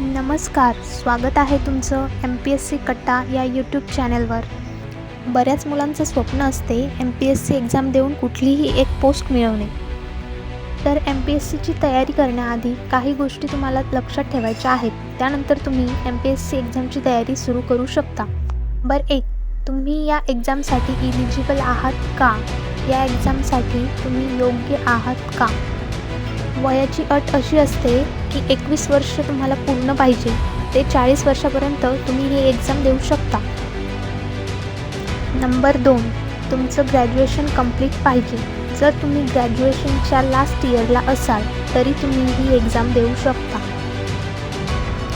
नमस्कार स्वागत आहे तुमचं एम पी एस सी कट्टा या यूट्यूब चॅनलवर बऱ्याच मुलांचं स्वप्न असते M P S C exam देऊन कुठलीही एक पोस्ट मिळवणे. तर एम पी एस सीची तयारी करण्याआधी काही गोष्टी तुम्हाला लक्षात ठेवायच्या आहेत. त्यानंतर तुम्ही एम पी एस सी एक्झामची तयारी सुरू करू शकता. बरं एक तुम्ही या एक्झामसाठी इलिजिबल आहात का? या एक्झामसाठी तुम्ही योग्य आहात का? वयाची अट अशी असते की एकवीस वर्ष तुम्हाला पूर्ण पाहिजे. ते चाळीस वर्षापर्यंत तुम्ही ही एक्झाम देऊ शकता. नंबर दोन तुमचं ग्रॅज्युएशन कंप्लीट पाहिजे. जर तुम्ही ग्रॅज्युएशनच्या लास्ट इयरला असाल तरी तुम्ही ही एक्झाम देऊ शकता.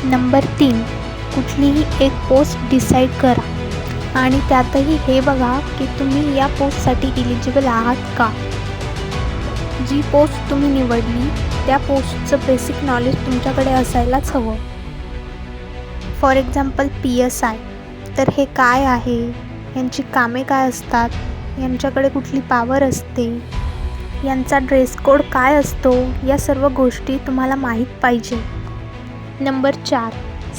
नंबर तीन कुठलीही एक पोस्ट डिसाईड करा. आणि त्यातही हे बघा की तुम्ही या पोस्टसाठी इलिजिबल आहात का? जी पोस्ट तुम्ही निवडली त्या पोस्टचं बेसिक नॉलेज तुमच्याकडे असायलाच हवं. For example P S I तर हे काय आहे? यांची कामे काय असतात? यांच्याकडे कुठली पावर असते? यांचा ड्रेस कोड काय असतो? या सर्व गोष्टी तुम्हाला माहीत पाहिजे. नंबर चार.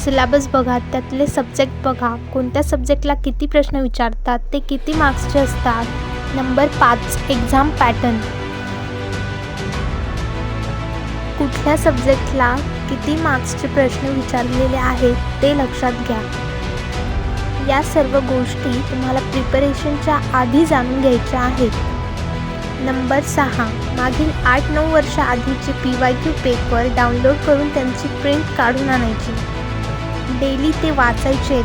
सिलेबस बघा त्यातले सब्जेक्ट बघा. कोणत्या सब्जेक्टला किती प्रश्न विचारतात? ते किती मार्क्सचे असतात? नंबर पाच. एक्झाम पॅटर्न कुठल्या सब्जेक्टला किती मार्क्सचे प्रश्न विचारलेले आहेत ते लक्षात घ्या. या सर्व गोष्टी तुम्हाला प्रिपरेशनच्या आधी जाणून घ्यायच्या आहेत. नंबर सहा. मागील आठ नऊ वर्षाआधीचे P Y Q paper download करून त्यांची प्रिंट काढून आणायची. डेली ते वाचायचे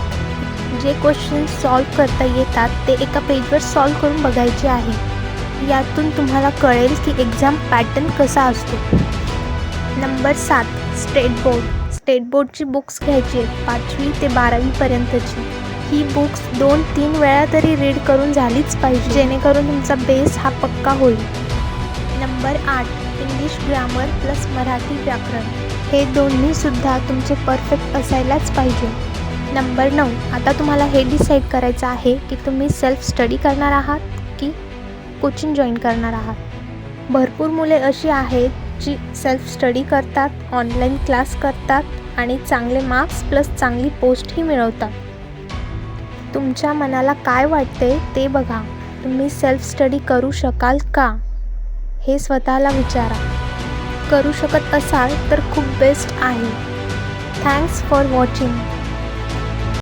जे क्वेश्चन सॉल्व करता येतात ते एका पेजवर सॉल्व करून बघायचे आहे. यातून तुम्हाला कळेल की एक्झाम पॅटर्न कसा असतो. नंबर सात स्टेट बोर्ड. स्टेट बोर्डची बुक्स घ्यायची आहेत पाचवी ते बारावीपर्यंतची ही बुक्स दोन तीन वेळा तरी रीड करून झालीच पाहिजे जेणेकरून तुमचा बेस हा पक्का होईल. नंबर आठ इंग्लिश ग्रामर प्लस मराठी व्याकरण. हे दोन्हीसुद्धा तुमचे परफेक्ट असायलाच पाहिजे. नंबर नऊ आता तुम्हाला हे डिसाईड करायचं आहे की तुम्ही सेल्फ स्टडी करणार आहात की कोचिंग जॉईन करणार आहात? भरपूर मुले अशी आहेत जी सेल्फ स्टडी करतात ऑनलाईन क्लास करतात आणि चांगले मार्क्स प्लस चांगली पोस्टही मिळवतात. तुमच्या मनाला काय वाटते ते बघा. तुम्ही सेल्फ स्टडी करू शकाल का? हे स्वतःला विचारा. करू शकत असाल तर खूप बेस्ट आहे. Thanks for watching